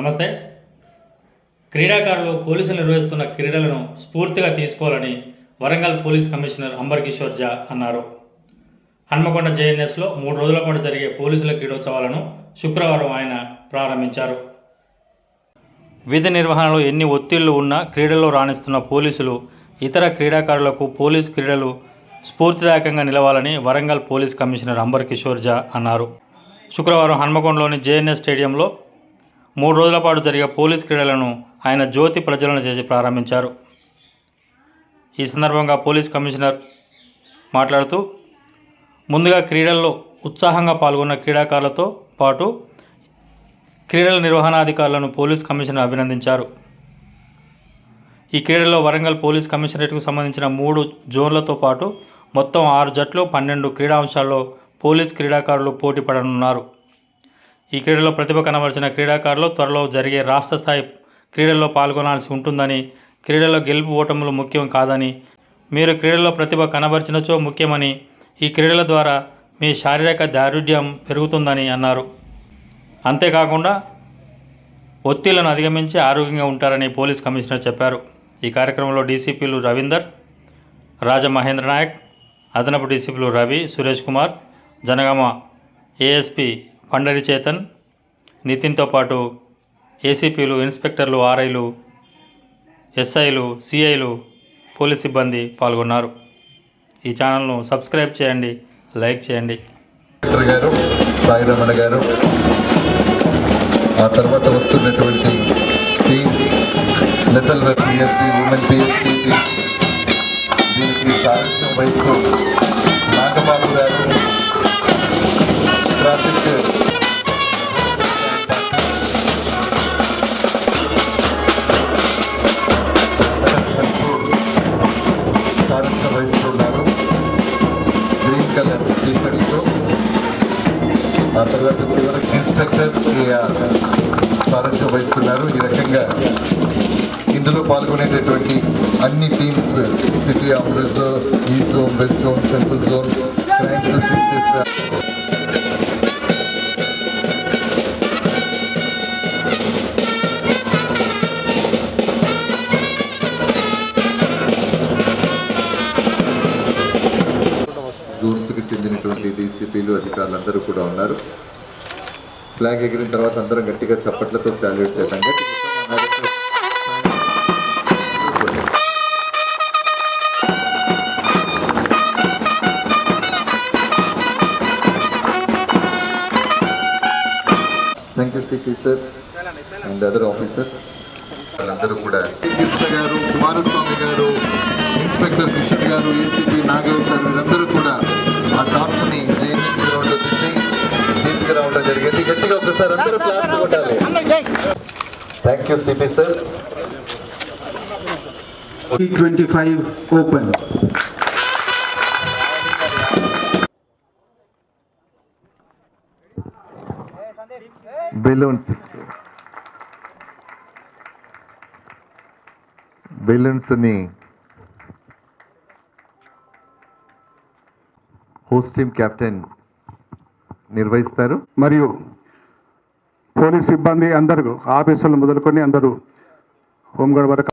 నమస్తే. క్రీడాకారులు పోలీసులు నిర్వహిస్తున్న క్రీడలను స్ఫూర్తిగా తీసుకోవాలని Warangal police commissioner amber Kishore Jha అన్నారు. హన్మకొండ జేఎన్ఎస్లో మూడు రోజుల పాటు జరిగే పోలీసుల క్రీడోత్సవాలను శుక్రవారం ఆయన ప్రారంభించారు. విధి నిర్వహణలో ఎన్ని ఒత్తిళ్ళు ఉన్నా క్రీడల్లో రాణిస్తున్న పోలీసులు ఇతర క్రీడాకారులకు పోలీస్ క్రీడలు స్ఫూర్తిదాయకంగా నిలవాలని Warangal police commissioner amber Kishore Jha అన్నారు. శుక్రవారం హన్మకొండలోని జేఎన్ఎస్ స్టేడియంలో మూడు రోజుల పాటు జరిగే పోలీస్ క్రీడలను ఆయన జ్యోతి ప్రజ్వలన చేసి ప్రారంభించారు. ఈ సందర్భంగా పోలీస్ కమిషనర్ మాట్లాడుతూ ముందుగా క్రీడల్లో ఉత్సాహంగా పాల్గొన్న క్రీడాకారులతో పాటు క్రీడల నిర్వహణాధికారులను పోలీస్ కమిషనర్ అభినందించారు. ఈ క్రీడల్లో వరంగల్ పోలీస్ కమిషనరేట్కు సంబంధించిన మూడు జోన్లతో పాటు మొత్తం ఆరు జట్లు పన్నెండు క్రీడా అంశాల్లో పోలీస్ క్రీడాకారులు పోటీ పడనున్నారు. ఈ క్రీడలో ప్రతిభ కనబరిచిన క్రీడాకారులు త్వరలో జరిగే రాష్ట్ర స్థాయి క్రీడల్లో పాల్గొనాల్సి ఉంటుందని క్రీడల్లో గెలుపు ఓటములు ముఖ్యం కాదని మీరు క్రీడల్లో ప్రతిభ కనబరిచినచో ముఖ్యమని ఈ క్రీడల ద్వారా మీ శారీరక దారుఢ్యం పెరుగుతుందని అన్నారు. అంతేకాకుండా ఒత్తిళ్ళను అధిగమించి ఆరోగ్యంగా ఉంటారని పోలీస్ కమిషనర్ చెప్పారు. ఈ కార్యక్రమంలో డీసీపీలు రవీందర్ రాజమహేంద్ర నాయక్ అదనపు డీసీపీలు రవి సురేష్ కుమార్ జనగామ ఏఎస్పీ పండరి చేతన్ నితిన్తో పాటు ఏసీపీలు ఇన్స్పెక్టర్లు ఆర్ఐలు ఎస్ఐలు సిఐలు పోలీస్ సిబ్బంది పాల్గొన్నారు. ఈ ఛానల్ను సబ్స్క్రైబ్ చేయండి లైక్ చేయండి. గారు సాయి రమణ గారు ఆ తర్వాత వస్తున్నటువంటి టీం లిటల్ ఉమెన్ పిఎస్పి దీనికి సారథ్యం వహిస్తూ ఆ తర్వాత చివరికి ఇన్స్పెక్టర్ కేఆర్ సారథ్యం వహిస్తున్నారు. ఈ రకంగా ఇందులో పాల్గొనేటటువంటి అన్ని టీమ్స్ సిటీ అమృత్ ఈ zone west zone central zone crimes జోన్స్కి చెందినటువంటి డీసీపీలు అధికారులందరూ కూడా ఉన్నారు. ఫ్లాగ్ ఎగిరిన తర్వాత అందరం గట్టిగా చప్పట్లతో సాల్యూట్ చేద్దాం. Thank you CP sir and other officers. వాళ్ళందరూ కూడా కృష్ణ గారు కుమారస్వామి గారు ఇన్స్పెక్టర్ కృష్ణ గారు ఏసీపీ నాగవ్ సార్ వీరందరూ అందరూ క్లాప్స్ కొట్టాలి. Thank you CP sir T25 open. Balloons బెలూన్స్ని host team captain నిర్వహిస్తారు. మరియు పోలీస్ సిబ్బంది అందరూ ఆఫీసులు మొదలుకొని అందరూ హోంగార్డ్ వరకు